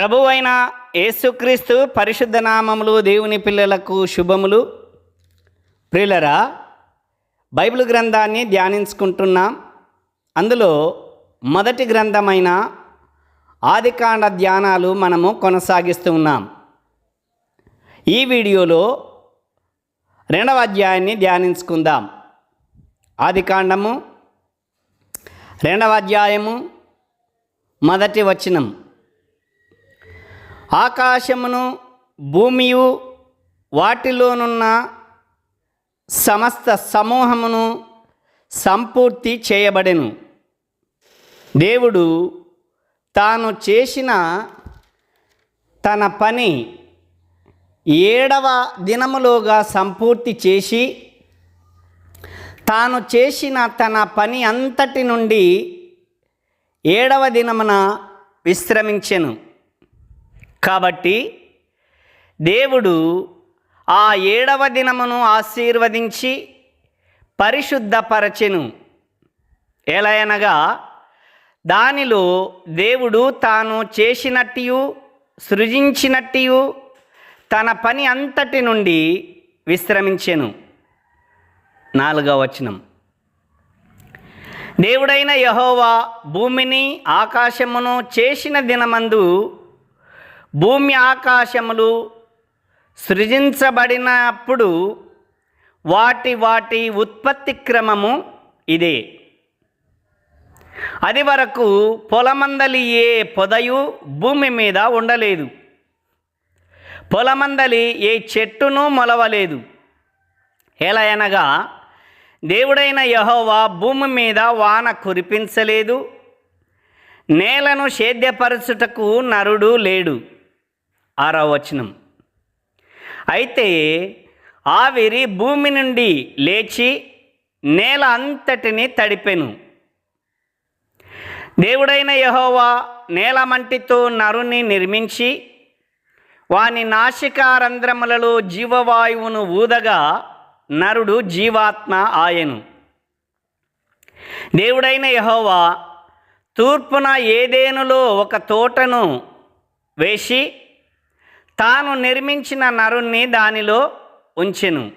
ప్రభువైన యేసుక్రీస్తు పరిశుద్ధ నామములు దేవుని పిల్లలకు శుభములు. ప్రియులరా బైబిల్ గ్రంథాన్ని ధ్యానించుకుంటున్నాం. అందులో మొదటి గ్రంథమైన ఆదికాండ ధ్యానాలు మనము కొనసాగిస్తూ ఉన్నాం. ఈ వీడియోలో రెండవ అధ్యాయాన్ని ధ్యానించుకుందాం. ఆదికాండము రెండవ అధ్యాయము మొదటి వచనం ఆకాశమును భూమియు వాటిలోనున్న సమస్త సమూహమును సంపూర్తి చేయబడెను. దేవుడు తాను చేసిన తన పని ఏడవ దినములోగా సంపూర్తి చేసి తాను చేసిన తన పని అంతటి నుండి ఏడవ దినమున విశ్రమించెను. కాబట్టి దేవుడు ఆ ఏడవ దినమును ఆశీర్వదించి పరిశుద్ధపరచెను. ఎలయనగా దానిలో దేవుడు తాను చేసినట్టు సృజించినట్టు తన పని అంతటి నుండి విశ్రమించెను. నాలుగవ వచనం. దేవుడైన యహోవా భూమిని ఆకాశమును చేసిన దినమందు భూమి ఆకాశములు సృజించబడినప్పుడు వాటి వాటి ఉత్పత్తి క్రమము ఇదే. అది వరకు పొలమందలి ఏ పొదయు భూమి మీద ఉండలేదు. పొలమందలి ఏ చెట్టును మొలవలేదు. ఎలా అనగా దేవుడైన యహోవా భూమి మీద వాన కురిపించలేదు. నేలను సేద్యపరచుటకు నరుడు లేడు. ఆరవ వచనం. అయితే ఆవిరి భూమి నుండి లేచి నేల అంతటిని తడిపెను. దేవుడైన యహోవా నేలమంటితో నరుని నిర్మించి వాని నాసికారంధ్రములలో జీవవాయువును ఊదగా నరుడు జీవాత్మ ఆయను. దేవుడైన యహోవా తూర్పున ఏదేనులో ఒక తోటను వేసి తాను నిర్మించిన నరుణ్ణి దానిలో ఉంచెను.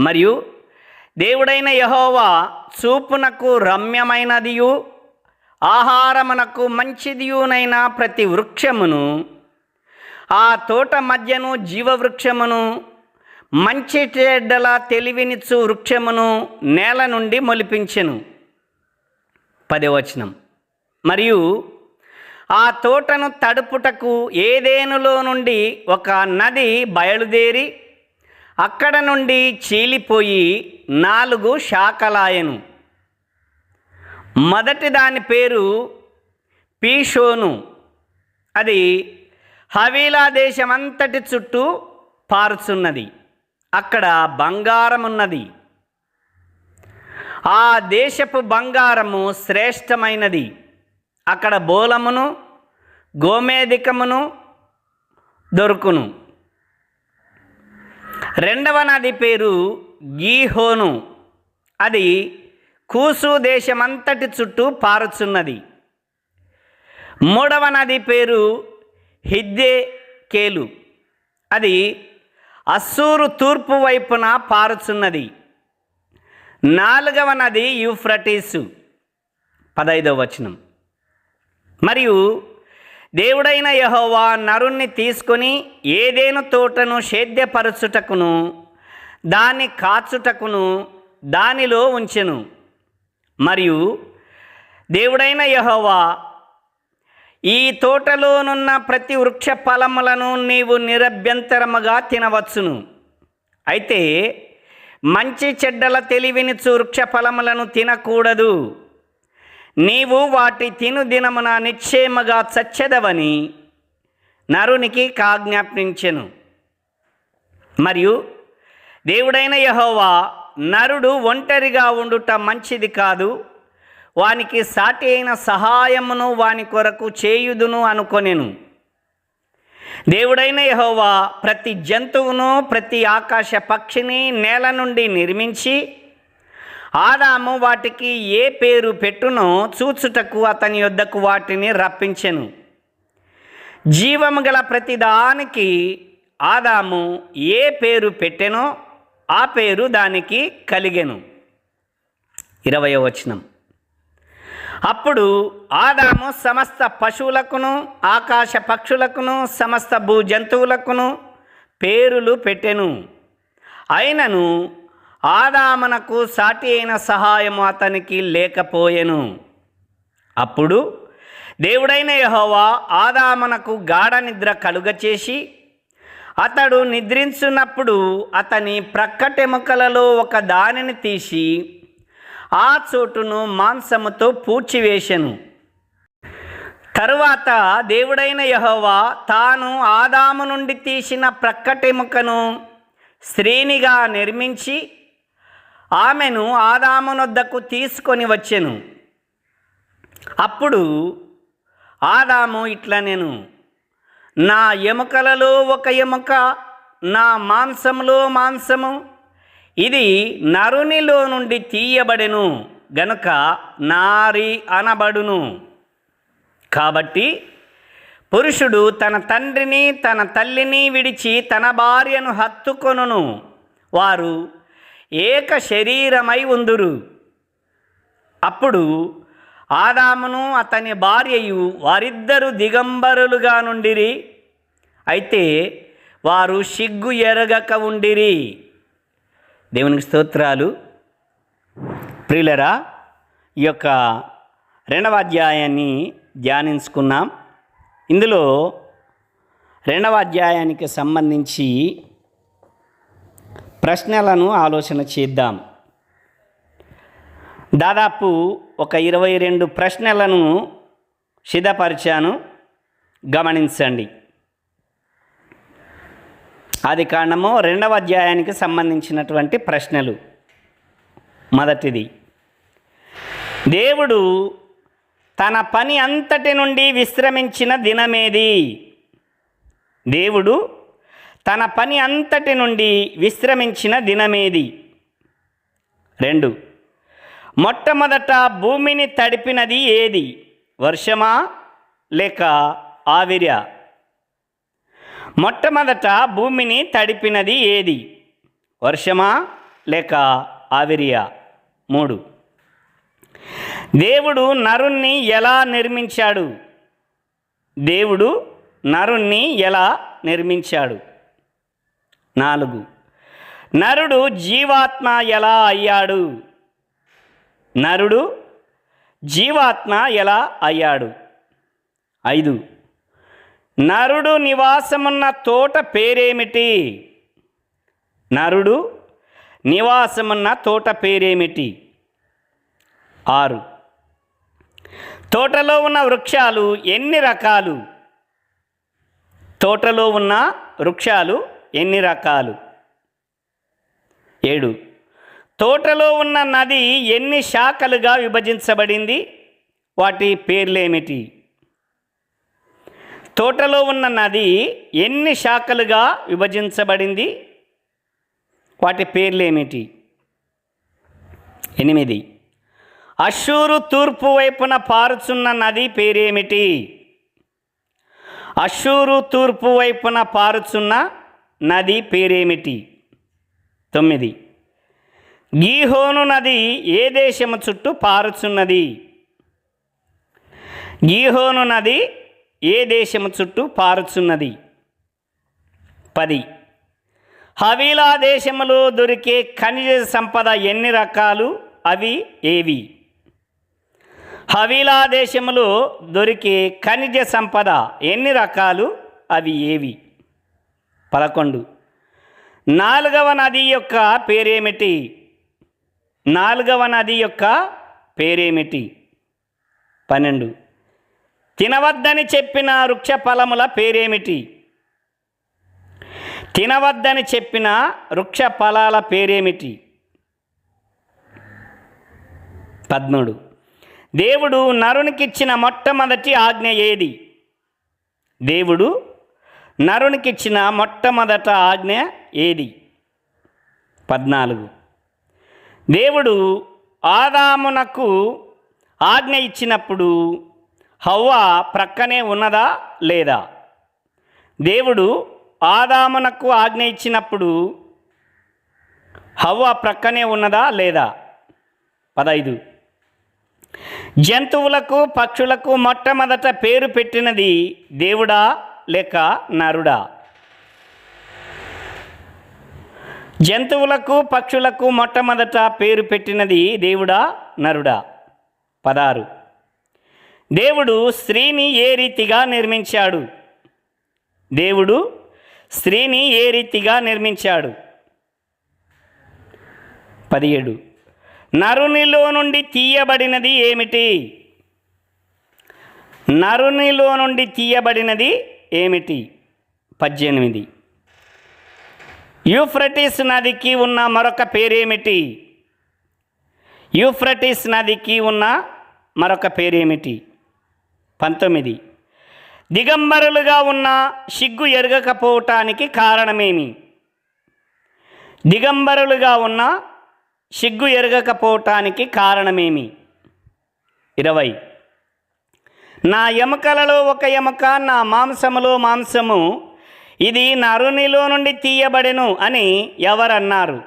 మరియు దేవుడైన యహోవా చూపునకు రమ్యమైనదియు ఆహారమునకు మంచిదియునైన ప్రతి వృక్షమును ఆ తోట మధ్యను జీవవృక్షమును మంచి చెడ్డల తెలివినిచ్చు వృక్షమును నేల నుండి మొలిపించెను. పదవచనం. మరియు ఆ తోటను తడుపుటకు ఏదేనులో నుండి ఒక నది బయలుదేరి అక్కడ నుండి చీలిపోయి నాలుగు శాఖలాయను. మొదటి దాని పేరు పీషోను. అది హవీలా దేశమంతటి చుట్టూ పారుచున్నది. అక్కడ బంగారం ఉన్నది ఆ దేశపు బంగారము శ్రేష్టమైనది. అక్కడ బోలమును గోమేధికమును దొరుకును. రెండవ నది పేరు గీహోను. అది కూసు దేశమంతటి చుట్టూ పారుచున్నది. మూడవ నది పేరు హిద్దే కేలు అది అస్సూరు తూర్పు వైపున పారుచున్నది. నాలుగవ నది యూఫ్రటీసు. పదైదవ వచనం. మరియు దేవుడైన యహోవా నరుణ్ణి తీసుకొని ఏదేను తోటను సేద్యపరచుటకును దాన్ని కాచుటకును దానిలో ఉంచెను. మరియు దేవుడైన యహోవా ఈ తోటలోనున్న ప్రతి వృక్ష ఫలములను నీవు నిరభ్యంతరముగా తినవచ్చును. అయితే మంచి చెడ్డల తెలివిని వృక్ష ఫలములను తినకూడదు. నీవు వాటి తిను దినమున నిశ్చయముగా చచ్చెదవని నరునికి కాజ్ఞాపించెను. మరియు దేవుడైన యహోవా నరుడు ఒంటరిగా ఉండుట మంచిది కాదు. వానికి సాటి అయిన సహాయమును వాని కొరకు చేయుదును అనుకొనెను. దేవుడైన యహోవా ప్రతి జంతువును ప్రతి ఆకాశ పక్షిని నేల నుండి నిర్మించి ఆదాము వాటికి ఏ పేరు పెట్టునో చూచుటకు అతని యొద్దకు వాటిని రప్పించెను. జీవము గల ప్రతిదానికి ఆదాము ఏ పేరు పెట్టెనో ఆ పేరు దానికి కలిగెను. ఇరవై వచనం. అప్పుడు ఆదాము సమస్త పశువులకును ఆకాశ పక్షులకును సమస్త భూ జంతువులకును పేరులు పెట్టెను. అయినను ఆదామనకు సాటి అయిన సహాయము అతనికి లేకపోయెను. అప్పుడు దేవుడైన యహోవా ఆదామనకు గాఢ నిద్ర కలుగచేసి అతడు నిద్రించున్నప్పుడు అతని ప్రక్కటెముకలలో ఒక దానిని తీసి ఆ చోటును మాంసముతో పూడ్చివేశను. తరువాత దేవుడైన యహోవా తాను ఆదాము నుండి తీసిన ప్రక్కటెముకను స్త్రీనిగా నిర్మించి ఆమెను ఆదామునొద్దకు తీసుకొని వచ్చెను. అప్పుడు ఆదాము ఇట్లా నేను నా ఎముకలలో ఒక ఎముక నా మాంసంలో మాంసము ఇది నరునిలో నుండి తీయబడెను గనుక నారి అనబడును. కాబట్టి పురుషుడు తన తండ్రిని తన తల్లిని విడిచి తన భార్యను హత్తుకొనును. వారు ఏక శరీరమై ఉందురు. అప్పుడు ఆదామును అతని భార్యయు వారిద్దరు దిగంబరులుగా నుండిరి. అయితే వారు సిగ్గు ఎరగక ఉండిరి. దేవునికి స్తోత్రాలు. ప్రియులరా ఈ యొక్క రెండవ అధ్యాయాన్ని ధ్యానించుకున్నాం. ఇందులో రెండవ అధ్యాయానికి సంబంధించి ప్రశ్నలను ఆలోచన చేద్దాం. దాదాపు ఒక ఇరవై రెండు ప్రశ్నలను సిద్ధపరిచాను. గమనించండి. అది కాండము రెండవ అధ్యాయానికి సంబంధించినటువంటి ప్రశ్నలు. మొదటిది. దేవుడు తన పని అంతటి నుండి విశ్రమించిన దినమేది? దేవుడు తన పని అంతటి నుండి విశ్రమించిన దినమేది? రెండు. మొట్టమొదట భూమిని తడిపినది ఏది? వర్షమా లేక ఆవిర్య? మొట్టమొదట భూమిని తడిపినది ఏది? వర్షమా లేక ఆవిర్య? మూడు. దేవుడు నరుణ్ణి ఎలా నిర్మించాడు? దేవుడు నరుణ్ణి ఎలా నిర్మించాడు? నాలుగు. నరుడు జీవాత్మ ఎలా అయ్యాడు? నరుడు జీవాత్మ ఎలా అయ్యాడు? ఐదు. నరుడు నివాసమున్న తోట పేరేమిటి? నరుడు నివాసమున్న తోట పేరేమిటి? ఆరు. తోటలో ఉన్న వృక్షాలు ఎన్ని రకాలు? తోటలో ఉన్న వృక్షాలు ఎన్ని రకాలు? ఏడు. తోటలో ఉన్న నది ఎన్ని శాఖలుగా విభజించబడింది? వాటి పేర్లేమిటి? తోటలో ఉన్న నది ఎన్ని శాఖలుగా విభజించబడింది? వాటి పేర్లేమిటి? ఎనిమిది. అషూరు తూర్పు వైపున పారుచున్న నది పేరేమిటి? అషూరు తూర్పు వైపున పారుచున్న నది పేరేమిటి? తొమ్మిది. గీహోను నది ఏ దేశము చుట్టూ పారుచున్నది? గీహోను నది ఏ దేశము చుట్టూ పారుచున్నది? పది. హవీలా దేశములో దొరికే ఖనిజ సంపద ఎన్ని రకాలు? అవి ఏవి? హవీలా దేశములో దొరికే ఖనిజ సంపద ఎన్ని రకాలు? అవి ఏవి? పదకొండు. నాలుగవ నది యొక్క పేరేమిటి? నాలుగవ నది యొక్క పేరేమిటి? పన్నెండు. తినవద్దని చెప్పిన వృక్ష ఫలముల పేరేమిటి? తినవద్దని చెప్పిన వృక్ష ఫలాల పేరేమిటి? పద్మూడు. దేవుడు నరునికిచ్చిన మొట్టమొదటి ఆజ్ఞ ఏది? దేవుడు నరునికిచ్చిన మొట్టమొదట ఆజ్ఞ ఏది? పద్నాలుగు. దేవుడు ఆదామునకు ఆజ్ఞ ఇచ్చినప్పుడు హవ్వ ప్రక్కనే ఉన్నదా లేదా? దేవుడు ఆదామునకు ఆజ్ఞ ఇచ్చినప్పుడు హవ్వ ప్రక్కనే ఉన్నదా లేదా? పదైదు. జంతువులకు పక్షులకు మొట్టమొదట పేరు పెట్టినది దేవుడా? లేక నరుడా? జంతువులకు పక్షులకు మొట్టమొదట పేరు పెట్టినది దేవుడా నరుడా? పదారు దేవుడు స్త్రీని ఏ రీతిగా నిర్మించాడు? దేవుడు స్త్రీని ఏ రీతిగా నిర్మించాడు? పదిహేడు. నరునిలో నుండి తీయబడినది ఏమిటి? నరునిలో నుండి తీయబడినది ఏమిటి? పద్దెనిమిది. యూఫ్రటిస్ నదికి ఉన్న మరొక పేరేమిటి? యూఫ్రటిస్ నదికి ఉన్న మరొక పేరేమిటి? పంతొమ్మిది. దిగంబరులుగా ఉన్న సిగ్గు ఎరగకపోవటానికి కారణమేమి? దిగంబరులుగా ఉన్న సిగ్గు ఎరగకపోవటానికి కారణమేమి? ఇరవై. నా ఎముకలలో ఒక ఎముక నా మాంసములో మాంసము. ఇది నరునిలో నుండి తీయబడెను అని ఎవరన్నారు?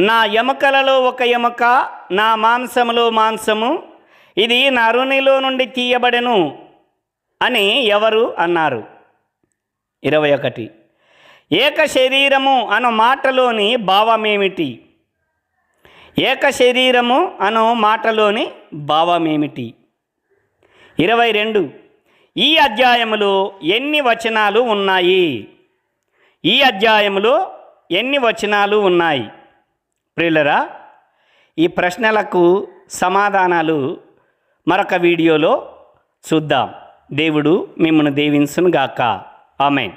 నా ఎముకలలో ఒక ఎముక నా మాంసములో మాంసము. ఇది నరునిలో నుండి తీయబడెను అని ఎవరు అన్నారు? ఇరవై ఒకటి. ఏక శరీరము అను మాటలోని భావమేమిటి? ఏక శరీరము అను మాటలోని భావమేమిటి? ఇరవై రెండు. ఈ అధ్యాయములో ఎన్ని వచనాలు ఉన్నాయి? ఈ అధ్యాయములో ఎన్ని వచనాలు ఉన్నాయి? ప్రియులరా ఈ ప్రశ్నలకు సమాధానాలు మరొక వీడియోలో చూద్దాం. దేవుడు మిమ్మల్ని దీవించును గాక ఆమెన్.